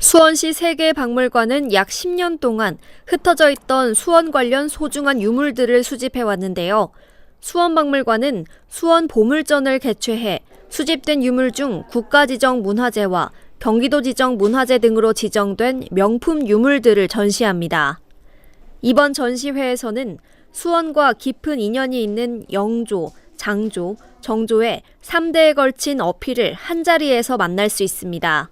수원시 세계박물관은 약 10년 동안 흩어져 있던 수원 관련 소중한 유물들을 수집해 왔는데요. 수원박물관은 수원 보물전을 개최해 수집된 유물 중 국가지정 문화재와 경기도 지정 문화재 등으로 지정된 명품 유물들을 전시합니다. 이번 전시회에서는 수원과 깊은 인연이 있는 영조, 장조, 정조의 3대에 걸친 어필을 한자리에서 만날 수 있습니다.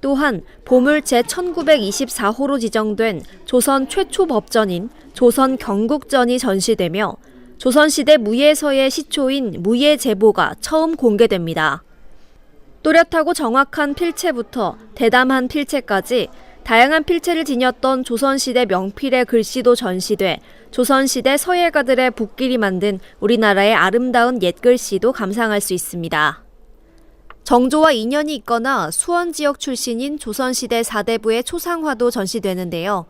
또한 보물 제1924호로 지정된 조선 최초 법전인 조선 경국전이 전시되며 조선시대 무예서의 시초인 무예제보가 처음 공개됩니다. 또렷하고 정확한 필체부터 대담한 필체까지 다양한 필체를 지녔던 조선시대 명필의 글씨도 전시돼 조선시대 서예가들의 붓길이 만든 우리나라의 아름다운 옛글씨도 감상할 수 있습니다. 정조와 인연이 있거나 수원 지역 출신인 조선시대 사대부의 초상화도 전시되는데요.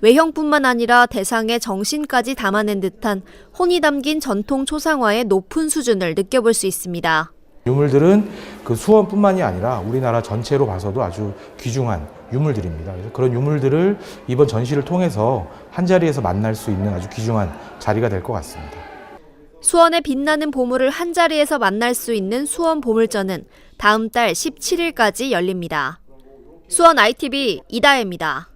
외형뿐만 아니라 대상의 정신까지 담아낸 듯한 혼이 담긴 전통 초상화의 높은 수준을 느껴볼 수 있습니다. 유물들은 그 수원뿐만이 아니라 우리나라 전체로 봐서도 아주 귀중한 유물들입니다. 그래서 그런 유물들을 이번 전시를 통해서 한 자리에서 만날 수 있는 아주 귀중한 자리가 될 것 같습니다. 수원의 빛나는 보물을 한 자리에서 만날 수 있는 수원 보물전은 다음 달 17일까지 열립니다. 수원 ITV 이다혜입니다.